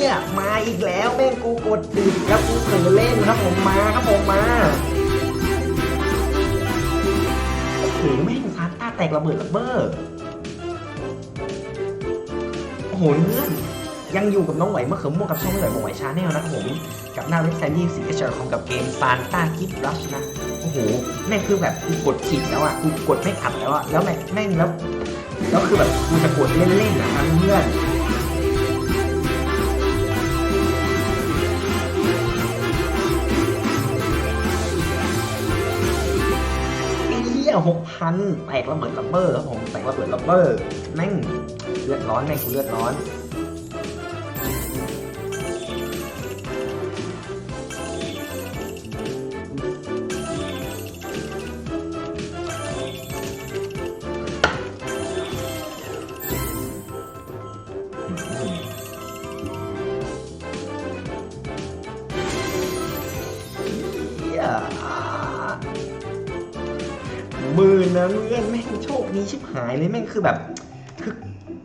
หี้ยมาอีกแล้วแม่งกูกดติดแล้วกูเผลอเล่นครับผมมาครับผมมาโอ้โหแม่งซานต้าแตกระเบิดระเบ้อโอ้โหเพื่อนยังอยู่กับน้องไหวมะเขือม่วงกับช่องไม่ไหวมาไหวชาแนลนะผม กับหน้าเว็บไซต์ที่สีเอชคอมกับเกมซานต้ากิฟต์รัชนะ โอ้โหแม่งคือแบบกูกดผิดแล้วอะกูกดไม่อัดแล้วอะแล้วแม่งแม่งแล้วแล้วคือแบบกูจะกดเล่นๆนะครับเพื่อน ยหกพันแตกระเบิดระเบ้อครับผมแตกระเบิดระเบ้อแม่งเลือดร้อนแม่งกูเลือดร้อน มื่นนะเพื่อนแม่งโชคดีชิบหายเลยแม่งคือแบบคือ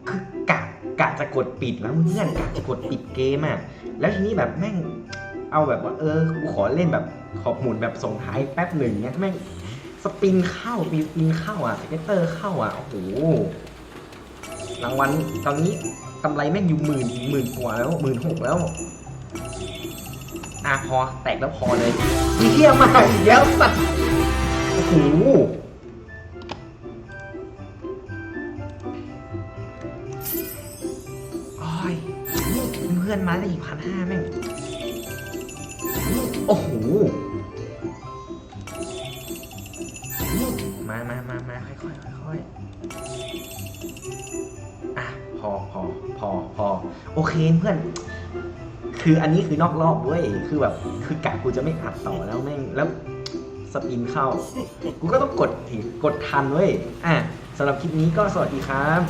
คือกะกะจะกดปิดแล้วเพื่อนกะจะกดปิดเกมอะแล้วทีนี้แบบแม่งเอาแบบว่าเออกูขอเล่นแบบขอบหมุนแบบส่งท้ายแป๊บหนึ่งเนี้ยแม่งสปินเข้าปีปินเข้าอะสเก็ตเตอร์เข้าอะโอ้โหรางวัลตอนนี้กำไรแม่งอยู่หมื่นหมื่นกว่าแล้วหมื่นหกแล้วอะพอแตกแล้วพอเลยอีเหี้ยมาอีกแล้วสัตว์โอ้โห พื่อนมาได้อีกพันห้าแม่ง โอ้โห มามามามาค่อยค่อยค่อยค่อยๆอะ พอพอพอพอโอเคเพื่อน คืออันนี้คือนอกรอบเว้ย คือแบบ คือกะกูจะไม่อัดต่อแล้วแม่ง แล้วสปินเข้า กูก็ต้องกดถึงกดทันเว้ย อะสำหรับคลิปนี้ก็สวัสดีครับ